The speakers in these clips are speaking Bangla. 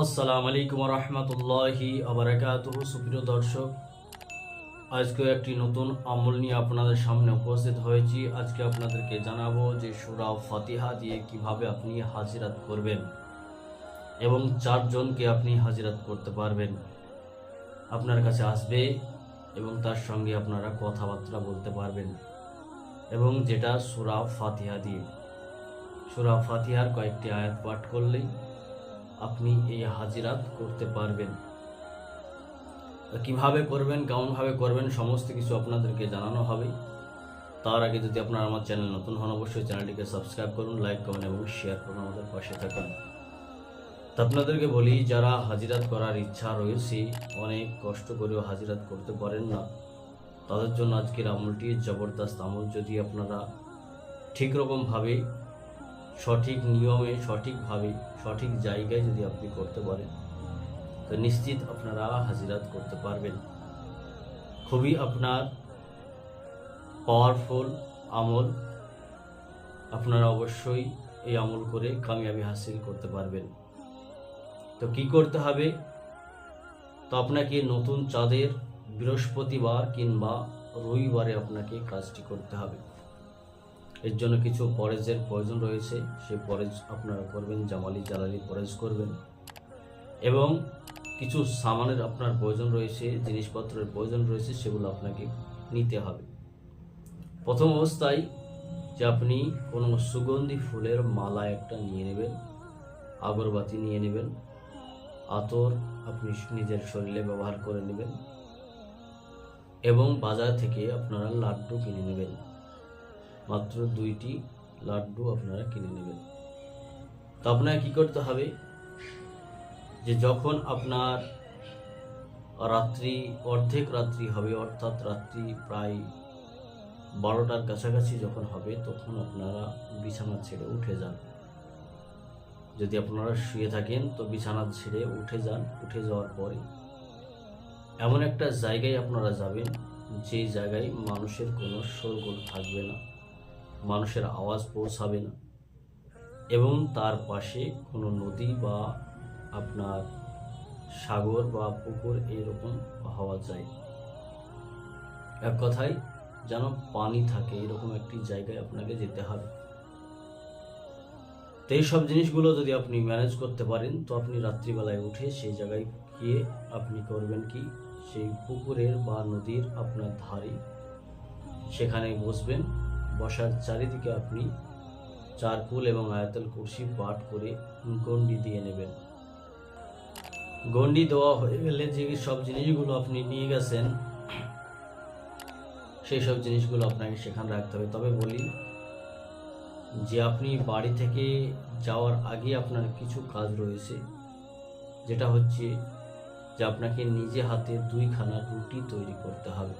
আসসালামু আলাইকুম রহমতুল্লাহি আবরাকাত সুপ্রিয় দর্শক আজকে একটি নতুন আমল নিয়ে আপনাদের সামনে উপস্থিত হয়েছি। আজকে আপনাদেরকে জানাব যে সুরা ফাতিহা দিয়ে কীভাবে আপনি হাজিরাত করবেন এবং চারজনকে আপনি হাজিরাত করতে পারবেন। আপনার কাছে আসবে এবং তার সঙ্গে আপনারা কথাবার্তা বলতে পারবেন এবং যেটা সুরা ফাতিহা দিয়ে। সুরা ফাতিহার কয়েকটি আয়াত পাঠ করলেই আপনি এই হাজিরাত করতে পারবেন। কীভাবে করবেন, কেমনভাবে করবেন, সমস্ত কিছু আপনাদেরকে জানানো হবে। তার আগে যদি আপনারা আমার চ্যানেল নতুন হন, অবশ্যই চ্যানেলটিকে সাবস্ক্রাইব করুন, লাইক করুন এবং শেয়ার করুন আমাদের পাশে থাকুন। তা আপনাদেরকে বলি, যারা হাজিরাত করার ইচ্ছা রয়েছে, অনেক কষ্ট করেও হাজিরাত করতে পারেন না। তাদের জন্য আজকের আমলটি জবরদস্ত আমল। যদি আপনারা ঠিক রকমভাবে সঠিক নিয়মে, সঠিকভাবে, সঠিক জায়গায় যদি আপনি করতে পারেন, তো নিশ্চিত আপনারা হাজিরাত করতে পারবেন। খুবই আপনার পাওয়ারফুল আমল। আপনারা অবশ্যই এই আমল করে কামিয়াবি হাসিল করতে পারবেন। তো কি করতে হবে? তো আপনাকে নতুন চাঁদের বৃহস্পতিবার কিংবা রবিবারে আপনাকে কাজটি করতে হবে। এর জন্য কিছু পরেজের প্রয়োজন রয়েছে। সেই পরেজ আপনারা করবেন, জামালি জালালি পরেজ করবেন। এবং কিছু সামানের আপনার প্রয়োজন রয়েছে, জিনিসপত্রের প্রয়োজন রয়েছে, সেগুলো আপনাকে নিতে হবে। প্রথম অবস্থায় যে আপনি কোনো সুগন্ধি ফুলের মালা একটা নিয়ে নেবেন, আগরবাতি নিয়ে নেবেন, আতর আপনি নিজের শরীরে ব্যবহার করে নেবেন, এবং বাজার থেকে আপনারা লাড্ডু কিনে নেবেন। মাত্র দুইটি লাড্ডু আপনারা কিনে নেবেন। তো আপনাকে কি করতে হবে? যে যখন আপনার রাত্রি, অর্ধেক রাত্রি হবে, অর্থাৎ রাত্রি প্রায় বারোটার কাছাকাছি যখন হবে, তখন আপনারা বিছানা ছেড়ে উঠে যান। যদি আপনারা শুয়ে থাকেন, তো বিছানা ছেড়ে উঠে যান। উঠে যাওয়ার পরে এমন একটা জায়গায় আপনারা যাবেন যেই জায়গায় মানুষের কোনো শোরগোল থাকবে না। মানুষের আওয়াজ পৌঁছাবে না। এবং তার পাশে কোনো নদী বা আপনার সাগর বা পুকুর এরকম হওয়া যায়। এক কথায়, যেন পানি থাকে, এরকম একটি জায়গায় আপনাকে যেতে হবে। তো এই সব জিনিসগুলো যদি আপনি ম্যানেজ করতে পারেন, তো আপনি রাত্রিবেলায় উঠে সেই জায়গায় গিয়ে আপনি করবেন কি? সেই পুকুরের বা নদীর আপনার ধারে সেখানে বসবেন। বসার চারিদিকে আপনি চারকুল এবং আয়াতল কুরসি পাঠ করে গন্ডি দিয়ে নেবেন। গন্ডি দেওয়া হয়ে গেলে যে সব জিনিসগুলো আপনি নিয়ে গেছেন, সেই সব জিনিসগুলো আপনাকে সেখানে রাখতে হবে। তবে বলি যে আপনি বাড়ি থেকে যাওয়ার আগে আপনার কিছু কাজ রয়েছে, যেটা হচ্ছে যে আপনাকে নিজে হাতে দুইখানা রুটি তৈরি করতে হবে।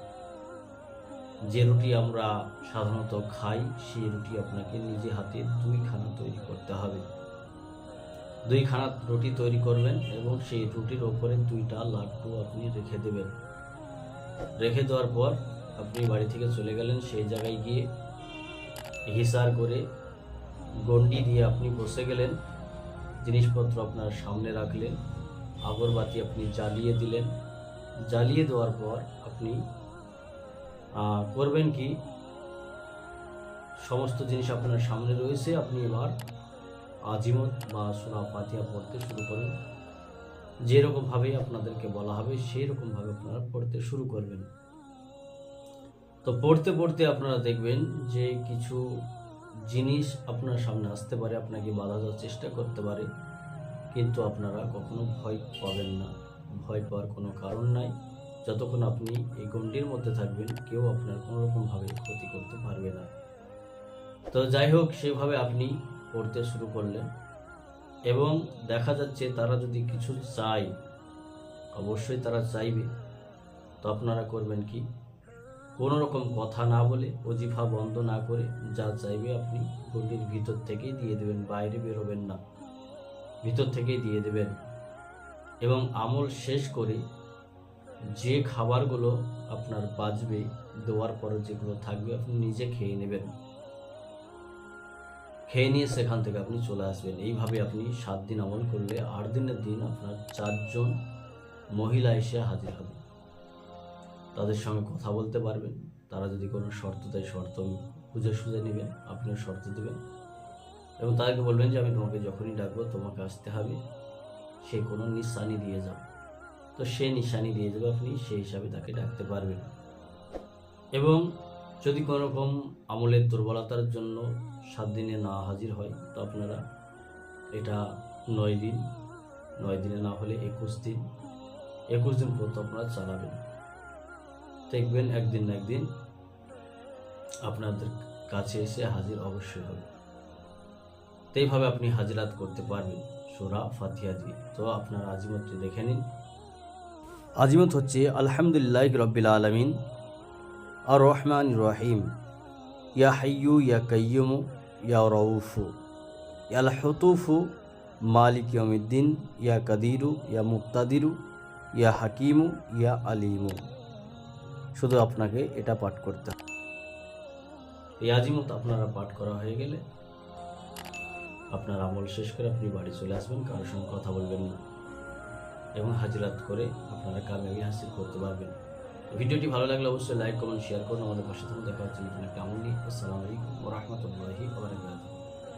যে রুটি আমরা সাধারণত খাই, সেই রুটি আপনাকে নিজে হাতে দুইখানা তৈরি করতে হবে। দুইখানা রুটি তৈরি করবেন এবং সেই রুটির ওপরে দুইটা লাড্ডু আপনি রেখে দেবেন। রেখে দেওয়ার পর আপনি বাড়ি থেকে চলে গেলেন, সেই জায়গায় গিয়ে হিসার করে গন্ডি দিয়ে আপনি বসে গেলেন। জিনিসপত্র আপনার সামনে রাখলেন, আগরবাতি আপনি জ্বালিয়ে দিলেন। জ্বালিয়ে দেওয়ার পর আপনি করবেন কি? সমস্ত জিনিস আপনার সামনে রয়েছে, আপনি এবার আজিমত বা সুরা ফাতিহা পড়তে শুরু করেন। যেরকমভাবে আপনাদেরকে বলা হবে সেই রকমভাবে আপনারা পড়তে শুরু করবেন। তো পড়তে পড়তে আপনারা দেখবেন যে কিছু জিনিস আপনার সামনে আসতে পারে, আপনাকে বাধা দেওয়ার চেষ্টা করতে পারে, কিন্তু আপনারা কখনো ভয় পাবেন না। ভয় পাওয়ার কোনো কারণ নাই। যতক্ষণ আপনি এই গণ্ডির মধ্যে থাকবেন, কেউ আপনার কোনো রকমভাবে ক্ষতি করতে পারবে না। তো যাই হোক, সেভাবে আপনি পড়তে শুরু করলেন এবং দেখা যাচ্ছে তারা যদি কিছু চায়, অবশ্যই তারা চাইবে। তো আপনারা করবেন কি? কোনো রকম কথা না বলে, অজিফা বন্ধ না করে যা চাইবে আপনি গণ্ডির ভিতর থেকেই দিয়ে দেবেন, বাইরে বেরোবেন না। ভিতর থেকেই দিয়ে দেবেন। এবং আমল শেষ করে যে খাবারগুলো আপনার বাজবে, দেওয়ার পরে যেগুলো থাকবে, আপনি নিজে খেয়ে নেবেন। খেয়ে নিয়ে সেখান থেকে আপনি চলে আসবেন। এইভাবে আপনি সাত দিন আমল করলে আট দিনের দিন আপনার চারজন মহিলা এসে হাজির হবে। তাদের সঙ্গে কথা বলতে পারবেন। তারা যদি কোনো শর্ত দেয়, শর্ত খুঁজে সুঝে নেবেন, আপনিও শর্ত দেবেন। এবং তাদেরকে বলবেন যে, আমি তোমাকে যখনই ডাকবো, তোমাকে আসতে হবে। সে কোনো নিশানি দিয়ে যাও তো সে নিশানি দিয়ে যাবে আপনি, সেই হিসাবে তাকে ডাকতে পারবেন। এবং যদি কোনো রকম আমলের দুর্বলতার জন্য সাত দিনে না হাজির হয়, তো আপনারা এটা নয় দিন, নয় দিনে না হলে একুশ দিন একুশ দিন পর্যন্ত আপনারা চালাবেন। দেখবেন একদিন না একদিন আপনাদের কাছে এসে হাজির অবশ্যই হবে। তো এইভাবে আপনি হাজিরাত করতে পারবেন, সোরা ফাতিহা দিয়ে। তো আপনার আজিমতটি দেখে নিন। আজিমত হচ্ছে আলহামদুলিল্লাহ রব্বিল আলমিন আর রহমান রহিম ইয়া হাইয়ু ইয়া কাইয়ুমু ইয়া রউফু। ইয়াল হতুফু, মালিক ইয়মিদ্দিন ইয়া কাদিরু, ইয়া মুক্তাদিরু, ইয়া হাকিমু, ইয়া আলিমু। শুধু আপনাকে এটা পাঠ করতে এই আজিমত আপনারা পাঠ করা হয়ে গেলে আপনার আমল শেষ করে আপনি বাড়ি চলে আসবেন কারোর সঙ্গে কথা বলবেন না। এবং হাজিরাত করে আপনারা কামিয়াবি হাসিল করতে পারবেন। ভিডিওটি ভালো লাগলে অবশ্যই লাইক কমেন্ট শেয়ার করুন। আমাদের পাশে থাকুন। দেখা হচ্ছে নতুন একটা আমল আসসালামু আলাইকুম ও ওবরাকাতুহু